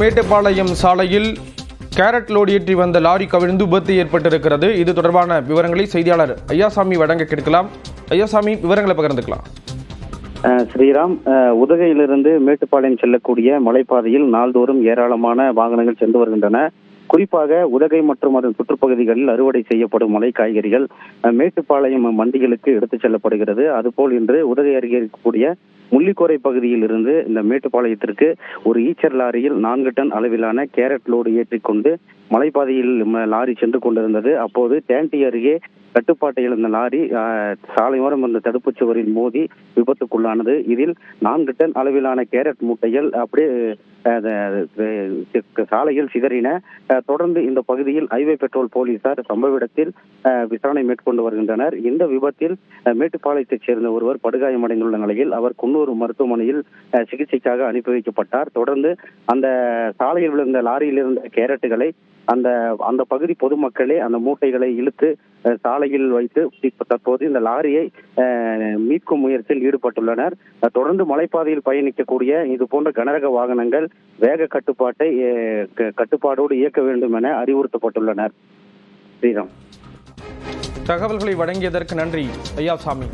மேட்டுப்பாளையம் சாலையில் கேரட் லோடியேற்றி வந்த லாரி கவிழ்ந்து விபத்து ஏற்பட்டிருக்கிறது. இது தொடர்பான விவரங்களை செய்தியாளர் ஐயாசாமி வழங்க கேட்கலாம். ஐயாசாமி விவரங்களை பகிர்ந்துக்கலாம். ஸ்ரீராம் உதகையிலிருந்து மேட்டுப்பாளையம் செல்லக்கூடிய மலைப்பாதையில் நாள்தோறும் ஏராளமான வாகனங்கள் சென்று வருகின்றன. குறிப்பாக உதகை மற்றும் அதன் சுற்றுப்பகுதிகளில் அறுவடை செய்யப்படும் மலை காய்கறிகள் மேட்டுப்பாளையம் மண்டிகளுக்கு எடுத்துச் செல்லப்படுகிறது. அதுபோல் இன்று உதகை அருகே இருக்கக்கூடிய முள்ளிக்கோரை பகுதியில் இருந்து இந்த மேட்டுப்பாளையத்திற்கு ஒரு ஈச்சர் லாரியில் நான்கு டன் அளவிலான கேரட் லோடு ஏற்றிக்கொண்டு மலைப்பாதையில் லாரி சென்று கொண்டிருந்தது. அப்போது டேண்டி அருகே கட்டுப்பாட்டை இழந்த லாரி சாலையோரம் வந்த தடுப்புச் சுவரில் மோதி விபத்துக்குள்ளானது. இதில் நான்கு டன் அளவிலான கேரட் மூட்டைகள் அப்படியே சாலைகள் அது, சாலையில் சிதறின. தொடர்ந்து இந்த பகுதியில் ஹைவே பெட்ரோல் போலீசார் சம்பவ இடத்தில் விசாரணை மேற்கொண்டு வருகின்றனர். இந்த விபத்தில் மேட்டுப்பாளையத்தைச் சேர்ந்த ஒருவர் படுகாயமடைந்துள்ள நிலையில் அவர் குன்னூர் மருத்துவமனையில் சிகிச்சைக்காக அனுப்பி வைக்கப்பட்டார். தொடர்ந்து அந்த சாலையில் விழுந்த லாரியில் இருந்த கேரட்டுகளை அந்த அந்த பகுதி பொதுமக்களே அந்த மூட்டைகளை இழுத்து சாலையில் வைத்து தற்போது இந்த லாரியை மீட்கும் முயற்சியில் ஈடுபட்டுள்ளனர். தொடர்ந்து மலைப்பாதையில் பயணிக்கக்கூடிய இது போன்ற கனரக வாகனங்கள் வேக கட்டுப்பாட்டை கட்டுப்பாடோடு இயக்க வேண்டும் என அறிவுறுத்தப்பட்டுள்ளனர். ஸ்ரீராம். தகவல்களை வழங்கியதற்கு நன்றி. ஐயாசாமி